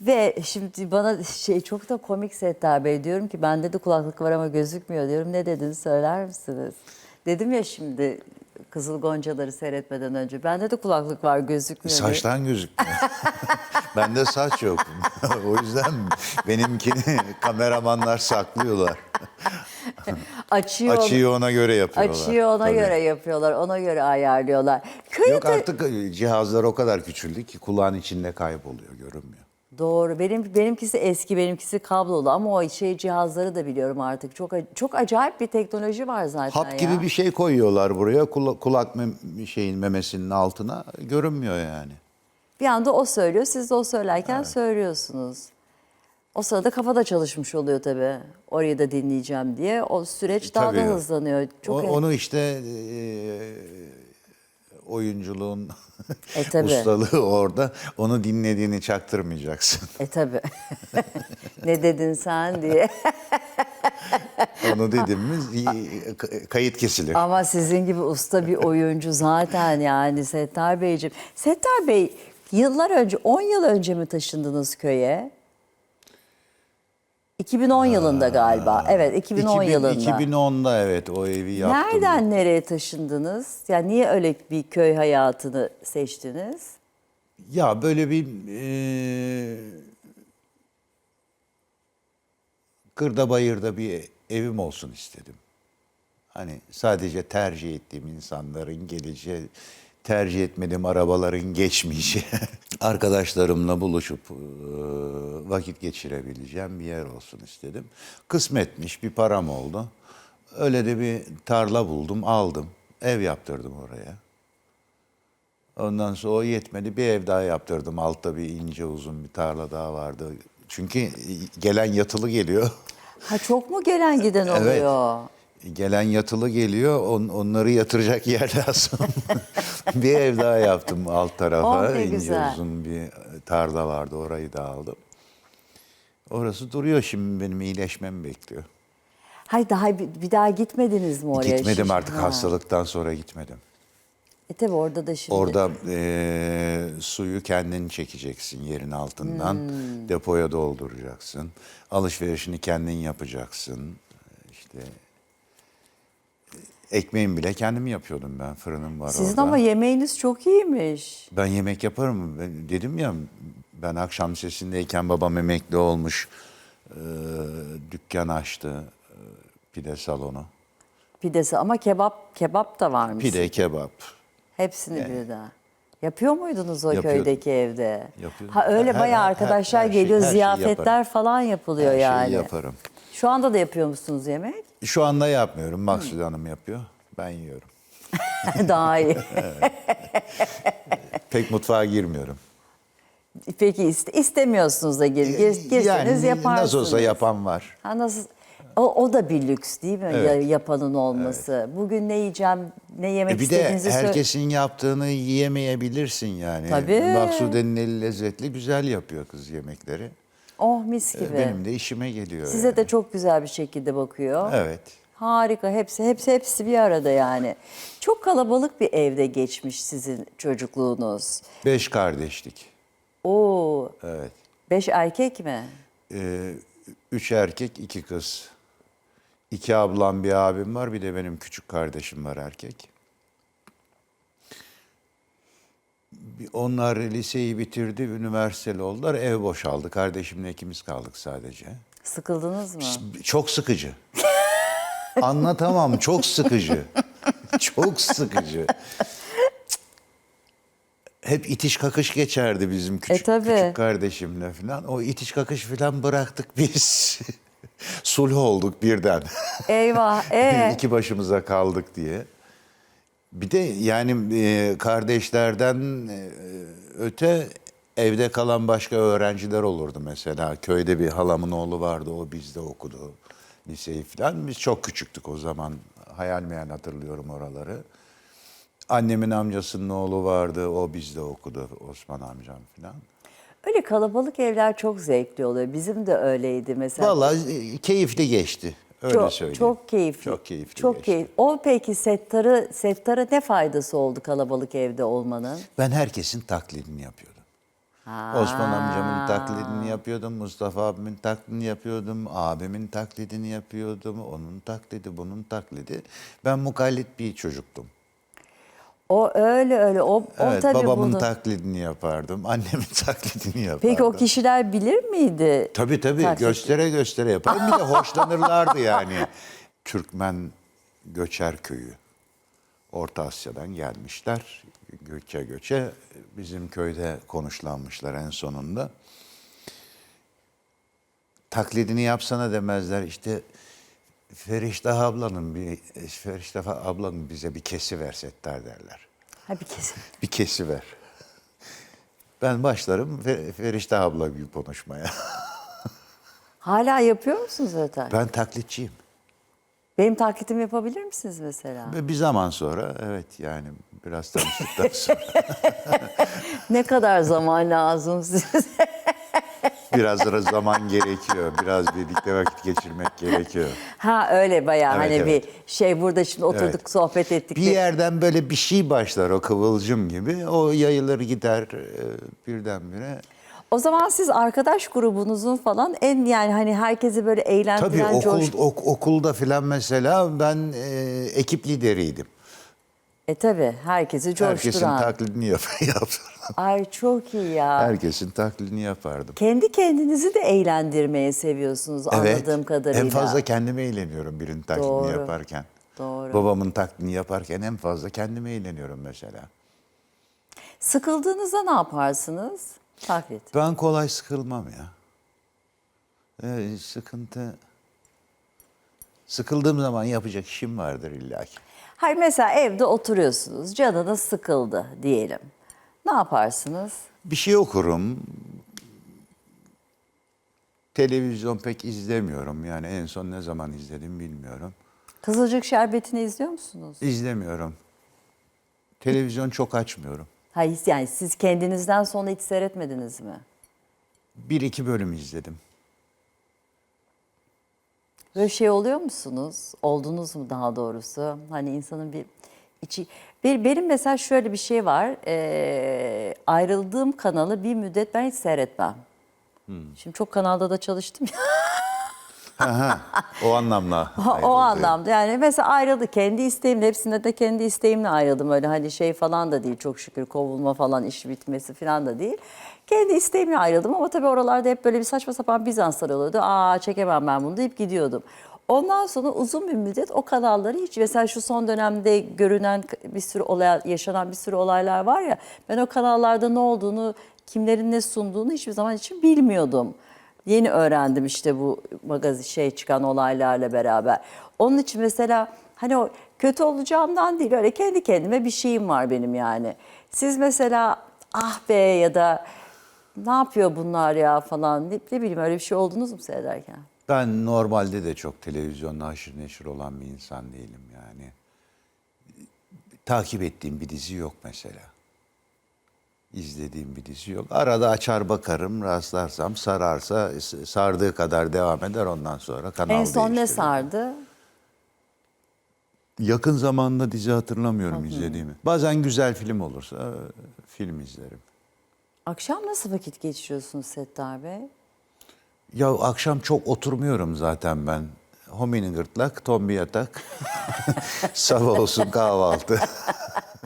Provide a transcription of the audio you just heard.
Ve şimdi bana şey çok da komik Settar Bey diyorum ki bende de kulaklık var ama gözükmüyor diyorum. Ne dedin söyler misiniz? Dedim ya şimdi Kızıl Goncaları seyretmeden önce. Bende de kulaklık var gözükmüyor. Saçtan gözükmüyor. Bende saç yok. o yüzden benimkini kameramanlar saklıyorlar. Açıyor. Açıyı ona göre yapıyorlar. Açıyor ona Tabii. göre yapıyorlar. Ona göre ayarlıyorlar. Köyde Yok artık cihazlar o kadar küçüldü ki kulağın içinde kayboluyor, görünmüyor. Doğru. Benim benimkisi eski, benimkisi kablolu ama o şey cihazları da biliyorum artık. Çok çok acayip bir teknoloji var zaten Hap ya. gibi bir şey koyuyorlar buraya kula- kulak mem- şeyin memesinin altına görünmüyor yani. Bir anda o söylüyor, siz de o söylerken söylüyorsunuz. O sırada kafada çalışmış oluyor tabii. Orayı da dinleyeceğim diye. O süreç daha da Tabii. hızlanıyor. Çok O- onu işte e, oyunculuğun E, tabii. ustalığı orada. Onu dinlediğini çaktırmayacaksın. E tabii. ne dedin sen diye. Onu dediğimiz y- k- kayıt kesilir. Ama sizin gibi usta bir oyuncu zaten yani Settar Beyciğim. Settar Bey yıllar önce, 10 yıl önce mi taşındınız köye? 2010 yılında galiba. Evet 2010 2000 yılında. 2010'da evet o evi yaptım. Nereden nereye taşındınız? Yani niye öyle bir köy hayatını seçtiniz? Ya böyle bir e, kırda bayırda bir evim olsun istedim. Hani sadece tercih ettiğim insanların geleceği, tercih etmediğim arabaların geçmişi, arkadaşlarımla buluşup e, vakit geçirebileceğim bir yer olsun istedim. Kısmetmiş bir param oldu. Öyle de bir tarla buldum, aldım. Ev yaptırdım oraya. Ondan sonra o yetmedi. Bir ev daha yaptırdım. Altta bir ince uzun bir tarla daha vardı. Çünkü gelen yatılı geliyor. Ha çok mu gelen giden Evet. Gelen yatılı geliyor. on- onları yatıracak yer lazım. bir ev daha yaptım alt tarafa. Oh, ince güzel. uzun bir tarla vardı. Orayı da aldım. Orası duruyor şimdi benim iyileşmemi bekliyor. Hay daha bir, bir daha gitmediniz mi oraya? gitmedim artık Ha. hastalıktan sonra gitmedim. E tabi orada da şimdi. Orada eee, suyu kendin çekeceksin yerin altından. Hmm. Depoya dolduracaksın. Alışverişini kendin yapacaksın. İşte ekmeğimi bile kendim yapıyordum ben. Fırınım var Sizin orada. ama yemeğiniz çok iyiymiş. Ben yemek yaparım. Ben, dedim ya ben akşam sesindeyken babam emekli olmuş. eee, dükkan açtı. eee, pide salonu. Pidesi ama kebap kebap da varmış. Pide, kebap. Hepsini birden. Yapıyor muydunuz o Yapıyordum. köydeki evde? Yapıyordum. Ha öyle Her- bayağı her- arkadaşlar her şey- geliyor, her şeyi ziyafetler yaparım. falan yapılıyor Her şeyi yani. yaparım. Şu anda da yapıyor musunuz yemek? Şu anda yapmıyorum. Maksude Hanım yapıyor. Ben yiyorum. Daha iyi. Pek mutfağa girmiyorum. Peki iste, istemiyorsunuz da gir, gir, girseniz yani yaparsınız. nasıl olsa yapan var. Ha nasıl? O, o da bir lüks değil mi? Ya- yapanın olması. Bugün ne yiyeceğim, ne yemek E bir de istediğinizi söyle- herkesin yaptığını yiyemeyebilirsin yani. Tabii. Maksude'nin eli lezzetli, güzel yapıyor kız yemekleri. Oh mis E, gibi. Benim de işime geliyor. Size yani. de çok güzel bir şekilde bakıyor. Evet. Harika. Hepsi hepsi hepsi bir arada yani. Çok kalabalık bir evde geçmiş sizin çocukluğunuz. Beş kardeşlik. Oo, Evet. beş erkek mi? Ee, üç erkek, iki kız. İki ablam, bir abim var. Bir de benim küçük kardeşim var erkek. Bir- Onlar liseyi bitirdi, üniversiteli oldular. Ev boşaldı. Kardeşimle ikimiz kaldık sadece. Sıkıldınız mı? Çok sıkıcı. Anlatamam, çok sıkıcı. Çok sıkıcı. Hep itiş kakış geçerdi bizim küçük, E, tabii. küçük kardeşimle falan. O itiş kakış falan bıraktık biz. Sulh olduk birden. Eyvah. Ee, İki başımıza kaldık diye. Bir de yani e, kardeşlerden e, öte evde kalan başka öğrenciler olurdu mesela. Köyde bir halamın oğlu vardı, o bizde okudu liseyi falan. Biz çok küçüktük o zaman. Hayal meyal hatırlıyorum oraları. Annemin amcasının oğlu vardı, o bizde okudu, Osman amcam falan. öyle kalabalık evler çok zevkli oluyor. Bizim de öyleydi mesela. Vallahi e, keyifli geçti. Öyle çok, söyleyeyim. Çok keyifli. Çok keyifli Çok geçti. keyif. O peki Settar'ı Settar'a ne faydası oldu kalabalık evde olmanın? Ben herkesin taklidini yapıyordum. Osman amcamın taklidini yapıyordum, Mustafa abimin taklidini yapıyordum, abimin taklidini yapıyordum, onun taklidi, bunun taklidi. Ben mukallit bir çocuktum. O öyle öyle. O, o Evet, tabii babamın bunu. taklidini yapardım, annemin taklidini yapardım. Peki o kişiler bilir miydi? Tabii tabii Taklit? göstere göstere yaparım. Bir de hoşlanırlardı yani. Türkmen Göçer Köyü. Orta Asya'dan gelmişler. Göçe göçe bizim köyde konuşlanmışlar en sonunda. Taklidini yapsana demezler işte Feriştah ablanın bir Feriştah ablanın bize bir kesi ver Settar derler. Ha bir kez. Bir kesi ver. Ben başlarım Fer- Feriştah abla gibi konuşmaya. Hala yapıyor musunuz zaten? Ben taklitçiyim. Benim taklitimi yapabilir misiniz mesela? Bir zaman sonra evet yani biraz tanıştıktan sonra ne kadar zaman lazım size? Biraz da zaman gerekiyor. Biraz birlikte vakit geçirmek gerekiyor. ha öyle bayağı Evet, hani evet. bir şey burada şimdi oturduk Evet. sohbet ettik. Bir yerden böyle bir şey başlar o kıvılcım gibi. O yayılır gider e, birdenbire. O zaman siz arkadaş grubunuzun falan en yani hani herkesi böyle Tabii eğlendiren okul, coş... ok- okulda filan mesela ben e, ekip lideriydim. E tabii herkesi Herkesin coşturan. taklidini yap yapardım. Ay çok iyi ya. Herkesin taklidini yapardım. Kendi kendinizi de eğlendirmeyi seviyorsunuz anladığım kadarıyla. En fazla kendime eğleniyorum birinin taklidini Doğru. yaparken. Doğru. Babamın taklidini yaparken en fazla kendime eğleniyorum mesela. Sıkıldığınızda ne yaparsınız? Taklit. Ben kolay sıkılmam ya. Ee, sıkıntı... Sıkıldığım zaman yapacak işim vardır illaki. Hayır mesela evde oturuyorsunuz, canınız sıkıldı diyelim. Ne yaparsınız? Bir şey okurum. Televizyon pek izlemiyorum. Yani en son ne zaman izledim bilmiyorum. Kızılcık Şerbeti'ni izliyor musunuz? İzlemiyorum. Televizyon çok açmıyorum. Hayır yani siz kendinizden sonra hiç seyretmediniz mi? Bir iki bölüm izledim. Böyle şey oluyor musunuz? Oldunuz mu daha doğrusu? Hani insanın bir içi... Bir, benim mesela şöyle bir şey var. Ee, ayrıldığım kanalı bir müddet ben hiç seyretmem. Şimdi çok kanalda da çalıştım ya. O anlamla. O, o anlamda yani mesela ayrıldı kendi isteğimle hepsinde de kendi isteğimle ayrıldım öyle hani şey falan da değil çok şükür kovulma falan iş bitmesi falan da değil. Kendi isteğimle ayrıldım ama tabii oralarda hep böyle bir saçma sapan Bizanslar oluyordu. Aa çekemem ben bunu deyip gidiyordum. Ondan sonra uzun bir müddet o kanalları hiç mesela şu son dönemde görünen bir sürü olay, yaşanan bir sürü olaylar var ya ben o kanallarda ne olduğunu, kimlerin ne sunduğunu hiçbir zaman için bilmiyordum. Yeni öğrendim işte bu magazin şey çıkan olaylarla beraber. Onun için mesela hani o kötü olacağımdan değil öyle kendi kendime bir şeyim var benim yani. Siz mesela ah be ya da ne yapıyor bunlar ya falan ne, ne bileyim öyle bir şey oldunuz mu seyrederken? Ben normalde de çok televizyonla haşır neşir olan bir insan değilim yani. Takip ettiğim bir dizi yok mesela. İzlediğim bir dizi yok. Arada açar bakarım, rastlarsam sararsa sardığı kadar devam eder ondan sonra kanal en son ne sardı? Yakın zamanda dizi hatırlamıyorum izlediğimi. Bazen güzel film olursa e, film izlerim. Akşam nasıl vakit geçiriyorsunuz Settar Bey? Ya akşam çok oturmuyorum zaten ben. Hominin gırtlak, tombi yatak. Sabah olsun kahvaltı.